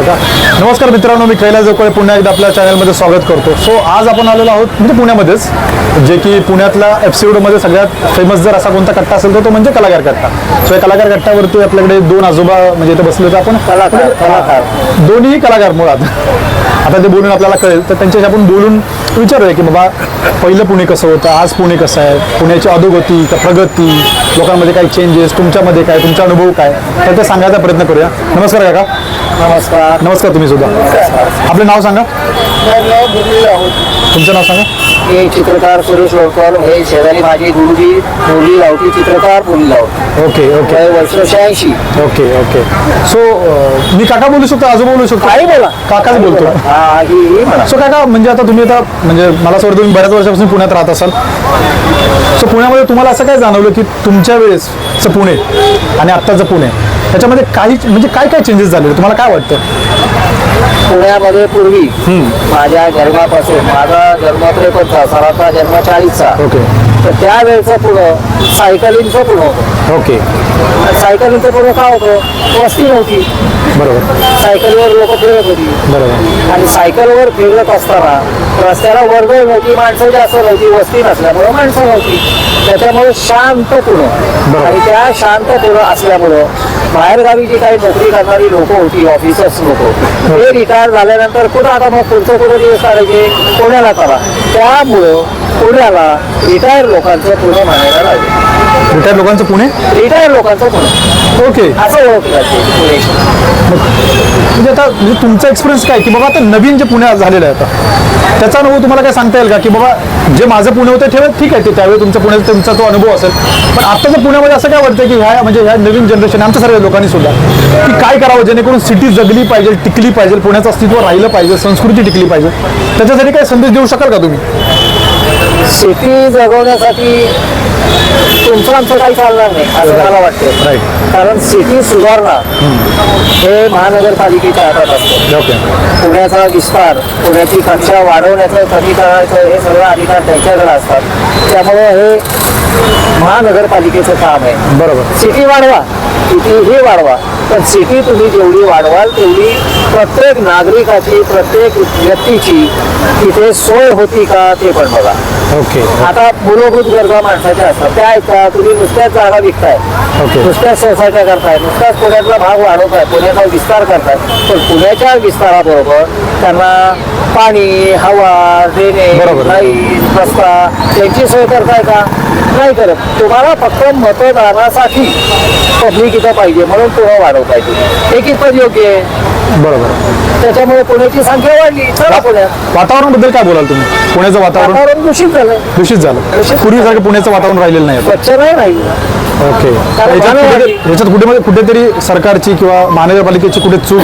का नमस्कार मित्रांनो मी कैलास जोकडे पुन्हा एकदा आपल्या चॅनलमध्ये स्वागत करतो. सो आज आपण आलेलो आहोत म्हणजे पुण्यामध्येच जे की पुण्यातल्या एपिसोडमध्ये सगळ्यात फेमस जर असा कोणता कट्टा असेल तर तो म्हणजे कलाकार कट्टा. सो या कलाकार कट्ट्यावरती आपल्याकडे दोन आजोबा म्हणजे इथे बसले तर आपण. कलाकार, कलाकार. दोन्ही कलाकार मुळात. आता ते बोलून आपल्याला कळेल. तर त्यांच्याशी आपण बोलून विचारूया की बाबा पहिलं पुणे कसं होतं आज पुणे कसं आहे पुण्याची अधोगती का प्रगती लोकांमध्ये काही चेंजेस तुमच्यामध्ये काय तुमचा अनुभव काय तर ते सांगायचा प्रयत्न करूया. नमस्कार काका. नमस्कार. नमस्कार तुम्ही सुद्धा. आपलं नाव सांगा. तुमचं नाव सांगा. मी चित्रकार सुरेश लोणकर हे शेजारी माझी गुरुजी मुली लावती चित्रकार मुली लावती. Okay okay. वर्ष शहाऐंशी ओके ओके. सो मी काका बोलू शकतो आजोबा बोलू शकतो? काही बोला. काकाच बोलतो. हा ही ही म्हणा. सो काका म्हणजे आता तुम्ही आता म्हणजे मला असं वाटतं तुम्ही बऱ्याच वर्षापासून पुण्यात राहत असाल. सो पुण्यामध्ये तुम्हाला असं काय जाणवलं की तुमच्या वेळेसचं पुणे आणि आत्ताचं पुणे त्याच्यामध्ये काही म्हणजे काय काय चेंजेस झाले तुम्हाला काय वाटतं? पुण्यामध्ये पूर्वी माझ्या जन्मापासून माझा जन्म त्रेपन्नचा सराचा जन्म चाळीसचा. ओके. तर त्यावेळेचं पुणं सायकलिंगचं पुणं होतं. ओके. सायकलिंगचं पुणं का होतं? वस्ती नव्हती. बरोबर. सायकलवर लोक फिरत होती. बरोबर. आणि सायकलवर फिरत असताना रस्त्याला वर्दळ नव्हती माणसं जास्त नव्हती वस्ती नसल्यामुळं माणसं नव्हती. त्याच्यामुळे शांत पुणं आणि त्या शांत पुणं असल्यामुळं बाहेरगावी जी काही नोकरी करणारी लोक होती ऑफिसर्स लोक ते रिटायर झाल्यानंतर कुठं आता मग पुढचं कुठं दिवस काढायचे? पुण्याला करा त्यामुळं पुण्याला रिटायर लोकांचं पुणे म्हणायला लागले. रिटायर लोकांचं पुणे? रिटायर लोकांचं पुणे. ओके. असं ओळखलं जाते पुणे म्हणजे आता म्हणजे तुमचा एक्सपिरियन्स काय की बाबा आता नवीन जे पुणे झालेलं आहे आता त्याचा अनुभव तुम्हाला काय सांगता येईल का? की बाबा जे माझं पुणे होतं ठेवत ठीक आहे ते त्यावेळी तुमच्या पुण्याचा तुमचा तो अनुभव असेल. पण आत्ताच्या पुण्यामध्ये असं काय वाटतं की ह्या म्हणजे ह्या नवीन जनरेशन आमच्या सर्व लोकांनी सुद्धा की काय करावं जेणेकरून सिटी जगली पाहिजे टिकली पाहिजे पुण्याचं अस्तित्व राहिलं पाहिजे संस्कृती टिकली पाहिजे. त्याच्यासाठी काय संदेश देऊ शकाल का तुम्ही? शेती जगवण्यासाठी तुमचं आमचं काही चालणार नाही असं मला वाटतं राईट कारण सिटी सुधारणा हे महानगरपालिकेच्या हातात असतं. ओके पुण्याचा विस्तार पुण्याची कक्षा वाढवण्याचं कमी करायचं हे सगळं अधिकार त्यांच्याकडे असतात. त्यामुळे हे महानगरपालिकेचं काम आहे. बरोबर. सिटी वाढवा. कितीही वाढवा. पण सिटी तुम्ही जेवढी वाढवाल तेवढी प्रत्येक नागरिकाची प्रत्येक व्यक्तीची तिथे सोय होती का ते पण बघा. ओके. आता मूलभूत गरजा माणसाच्या असतात. त्या ऐका तुम्ही नुसत्याच जागा विकताय. ओके. नुसत्याच सोसायट्या करताय. नुसत्याच पुण्यातला भाग वाढवताय. पुण्याचा विस्तार करताय. पण पुण्याच्या विस्ताराबरोबर त्यांना पाणी हवा बरोबर. लाइट रस्ता यांची सोय करताय का? नाही करत. तुम्हाला फक्त मतदानासाठी पब्लिक इथं पाहिजे म्हणून पुणे वाढवताय तुम्ही. हे कितपत योग्य आहे? बरोबर. त्याच्यामुळे पुण्याची संख्या वाढली. चला पुण्यात वातावरणाबद्दल काय बोलाल तुम्ही? पुण्याचं वातावरण? वातावरण दूषित झालं. दूषित झालं. पूर्वीसारखं पुण्याचं वातावरण राहिलेलं नाही आता. स्वच्छ नाही राहिलं. ओके. कारण कुठे- याच्यात कुठे कुठेतरी सरकारची किंवा महानगरपालिकेची कुठे चूक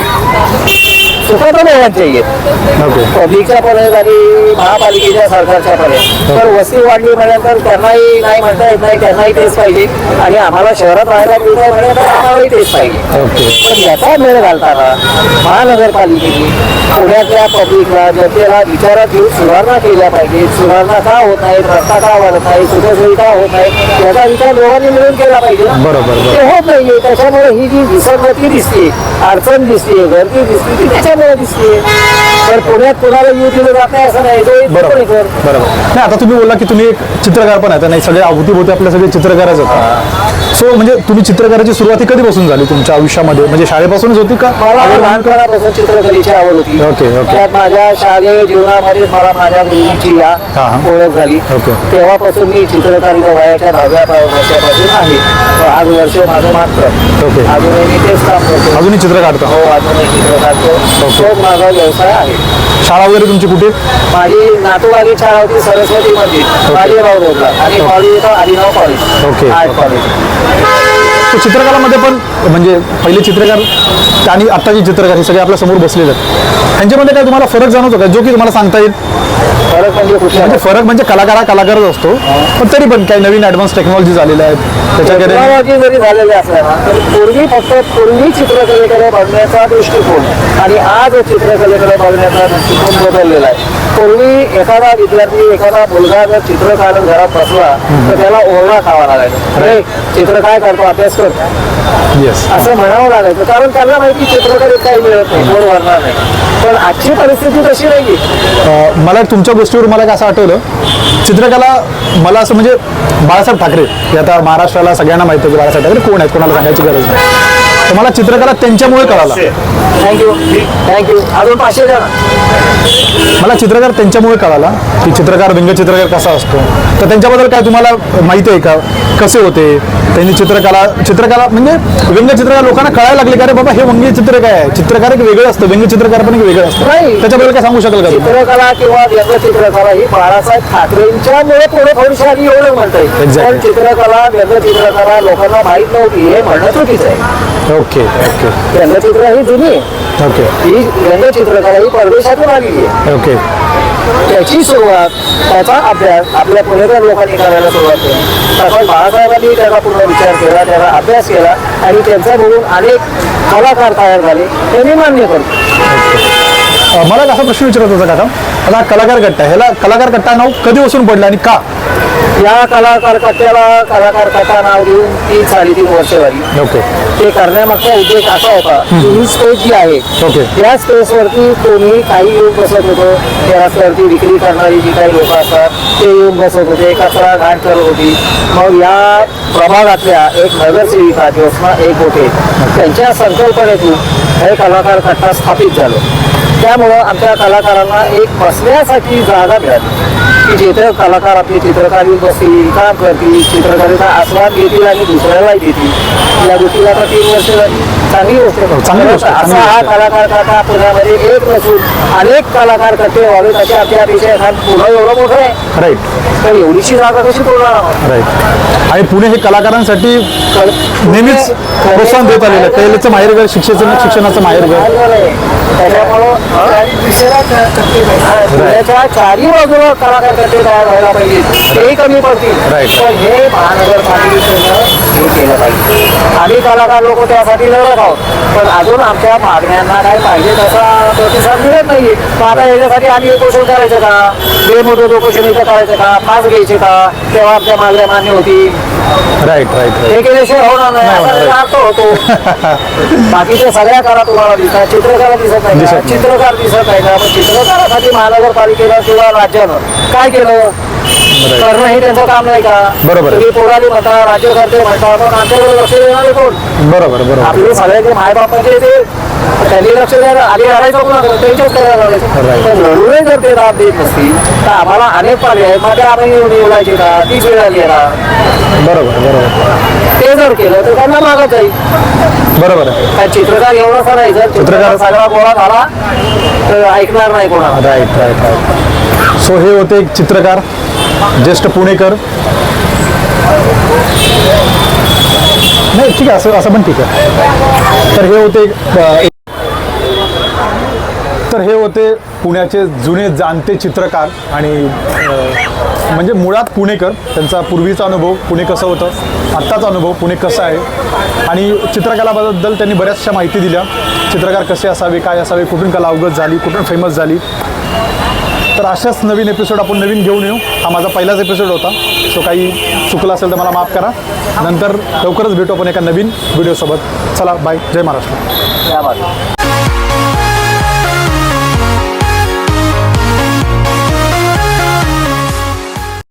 तर दोघांच्या आहेत पब्लिकच्या आहेत आणि महापालिकेच्या सरकारच्या पण आहेत तर वस्ती वाढली म्हटल्यानंतर त्यांनाही नाही म्हणता येत नाही त्यांनाही तेच पाहिजे. आणि आम्हाला शहरात राहायला मिळत आहे म्हटल्यानंतर आम्हालाही तेच पाहिजे. पण याचा मेळ घालताना महानगरपालिकेने पुण्यातल्या पब्लिकला जनतेला विचारात घेऊन सुधारणा केल्या पाहिजे सुधारणा का होत नाहीत रस्ता का वाढत नाही सुखसोयी का होत नाही याचा विचार दोघांनी मिळून केला पाहिजे बरोबर. ते होत नाहीये. त्याच्यामुळे ही जी विसंगती दिसते अडचण दिसते गर्दी दिसते दिसते तर पुण्यात कोणाला येऊ दिलं जात नाही असं नाही. तो एक बरोबर. बरोबर. नाही आता तुम्ही बोलला की तुम्ही एक चित्रकार पण आहे. नाही सगळे अवतीभोवती आपले सगळे चित्रकारच होते सो म्हणजे तुम्ही चित्रकाराची सुरुवात कधीपासून झाली तुमच्या आयुष्यामध्ये? म्हणजे शाळेपासूनच होती का? मला लहानपणापासून चित्रकलेची आवड होती. Okay, okay. त्यात माझ्या शालेय जीवनामध्ये मला माझ्या गुरुजींची या हा, हा. ओळख झाली. ओके. तेव्हापासून मी चित्रकारिता वयाच्या दहाव्या पा- वर्षापासून आहे. तर आज वर्ष माझं मात्र. ओके. अजूनही मी तेच काम करतो. अजूनही चित्र काढता? हो अजूनही चित्र काढतो. ओके. माझा व्यवसाय आहे. शाळा वगैरे तुमची कुठे? माझी नातूवाली शाळा होती सरस्वती मध्ये बाजीराव रोडला. आणि कॉलेज होतं Adinav college okay. Art college तर चित्रकलामध्ये पण म्हणजे पहिले चित्रकार आणि आत्ताचे चित्रकार हे सगळे आपल्यासमोर बसलेले आहेत. त्यांच्यामध्ये काय तुम्हाला फरक जाणवतो का? जो की तुम्हाला सांगता येईल. फरक म्हणजे फरक म्हणजे कलाकार कलाकारच असतो. पण तरी पण काही नवीन ऍडव्हान्स टेक्नॉलॉजी झालेल्या आहेत. त्याच्याकडे टेक्नॉलॉजी जरी झालेली असल्या पूर्वी फक्त पूर्वी चित्रकलेकडे बघण्याचा दृष्टिकोन आणि आज चित्रकलेकडे बघण्याचा दृष्टिकोन बदललेला आहे. पूर्वी एखादा विद्यार्थी एखादा मुलगा जर चित्र काढून घरात बसला तर त्याला ओरडा खावा लागायचा चित्र काय करतो? अभ्यास कर. येस असं म्हणावं लागायचं. कारण त्यांना माहिती चित्रकलेत काही मिळत नाही कोण वरणार नाही. पण आजची परिस्थिती तशी नाही मला तुमच्या गोष्टीवर मला काय असं आठवलं चित्रकला मला असं म्हणजे बाळासाहेब ठाकरे हे आता महाराष्ट्राला सगळ्यांना माहिती आहे की बाळासाहेब ठाकरे कोण आहेत कोणाला सांगायची गरज नाही. तर मला चित्रकला त्यांच्यामुळे कळाला. थँक्यू थँक्यू अजून पाचशे द्या ना. मला चित्रकार त्यांच्यामुळे कळाला. की चित्रकार व्यंगचित्रकार कसा असतो? तर त्यांच्याबद्दल काय तुम्हाला माहिती आहे का? कसे होते? त्यांनी चित्रकला चित्रकला म्हणजे व्यंगचित्रकार लोकांना कळायला लागले का अरे बाबा हे व्यंग्य चित्र काय आहे. चित्रकार एक वेगळं असतं. व्यंगचित्रकार पण एक वेगळं असतं. नाही. त्याच्याबद्दल काय सांगू शकाल का? चित्रकला किंवा व्यंगचित्रकला ही बाळासाहेब ठाकरेंच्यामुळे पुढे थोडीशी आली एवढं म्हणता येईल. Exactly. पण चित्रकला व्यंगचित्रकला लोकांना माहीत नव्हती. हे म्हणणं चुकीचं आहे. ओके ओके व्यंगचित्र ही जुनी. ओके ही व्यंगचित्रकला ही परदेशातून आलेली आहे. ओके त्याची सुरुवात त्याचा अभ्यास आपल्या पुणेकर लोकांनी करायला सुरुवात केली. तसंच बाळासाहेबांनी त्याचा पूर्ण विचार केला त्याचा अभ्यास केला आणि त्यांचा बघून अनेक कलाकार तयार झाले मी मान्य करतो. मला असा प्रश्न विचारत होता काका. हा कलाकार कट्टा ह्याला कलाकार कट्टा नाव कधी बसून पडलं आणि का? या कलाकार कट्ट्याला कलाकार कथा नाव देऊन तीन साडेतीन वर्ष झाली ओके. ते करण्यामागचा उद्देश असा होता की ही स्पेस जी आहे ओके. स्पेसवरती कोणी काही येऊन बसत होतो त्या रस्त्यावरती विक्री करणारी जी काही लोक असतात ते येऊन बसत होते कचरा घाण करत होती. मग या प्रभागातल्या एक नगरसेविका ज्योत्स्ना एक होते. त्यांच्या संकल्पनेतून हे कलाकार कट्टा स्थापित झालं. त्यामुळं आमच्या कलाकारांना एक बसण्यासाठी जागा मिळाली. की जिथे कलाकार आपली चित्रकारी बसतील काम करतील चित्रकारीचा आस्वाद घेतील आणि दुसऱ्यालाही देतील. या गोष्टीला आता तीन वर्ष. चांगली गोष्ट गोष्ट असा हा गोष्ट कलाकार काका पुण्यामध्ये एक नसून अनेक कलाकार कट्टे व्हावेत अशी आपल्या अपेक्षा आहे. पुढं एवढं मोठं आहे राईट तर एवढीशी जागा कशी आहोत राईट आणि पुणे हे कलाकारांसाठी नेहमीच प्रोत्साहन देत आलेलं आहे. कैलाचं माहेरघर शिक्षेचं शिक्षणाचं माहेरघर. पुण्याच्या चारही बाजूला कलाकार तयार व्हायला पाहिजे. तेही कमी पडतील. पण हे महानगरपालिकेनं हे केलं पाहिजे. आम्ही कलाकार लोक त्यासाठी लढत आहोत. पण अजून आमच्या मागण्यांना काय पाहिजे तसा प्रतिसाद मिळत नाही मग आता याच्यासाठी आम्ही उपोषण करायचं का? बेमुदत उपोषण इथं करायचं का? पास घ्यायचे का? तेव्हा आमच्या मागण्या मान्य होती राईट राईट हे केल्याशिवाय होणार नाही. असा. त्याचा अर्थ होतो. बाकीच्या सगळ्या कला तुम्हाला दिसतात. चित्रकला दिसत नाही. का? चित्रकार दिसत नाही. का पण चित्रकारासाठी महानगरपालिकेला किंवा राज्यानं काय केलं? करणं हे त्यांचं काम नाही का? बरोबर. आहे. तुम्ही पोराली म्हणता राज्यकर्ते म्हणता पण आमच्याकडे लक्ष देणारे कोण? बरोबर बरोबर. आपले सगळ्याचे मायबापाचे ते त्यांनी लक्ष द्यायला आधी हरायचं कोणाकडे? त्यांच्याच करायला Right. लागायचं पण लढूनही जर ते दाब देत नसतील तर आम्हाला अनेक पर्याय ते आम्ही निवडायचे का? तीच वेळा गेला बरोबर बरोबर. ते जर केलं तर त्यांना मागत जाईल. बरोबर. आहे काय चित्रकार एवढा करायचं चित्रकार सगळा गोळा झाला तर ऐकणार नाही कोणाला. राईट राईट राईट सो हे होते एक चित्रकार. ज्येष्ठ पुणेकर. नाही ठीक आहे असं असं पण ठीक आहे. तर हे होते तर हे होते पुण्याचे जुने जाणते चित्रकार आणि म्हणजे मुळात पुणेकर. त्यांचा पूर्वीचा अनुभव पुणे कसं होतं आत्ताचा अनुभव पुणे कसं आहे. आणि चित्रकलाबद्दल त्यांनी बऱ्याचशा माहिती दिल्या. चित्रकार कसे असावे काय असावे कुठून कला अवगत झाली कुठून फेमस झाली. तर अशाच नवीन एपिसोड आपण नवीन घेऊन येऊ. हा माझा पहिलाच एपिसोड होता. सो काही चुकलं असेल तर मला माफ करा. नंतर लवकरच भेटू आपण एका नवीन व्हिडिओसोबत चला बाय जय महाराष्ट्र.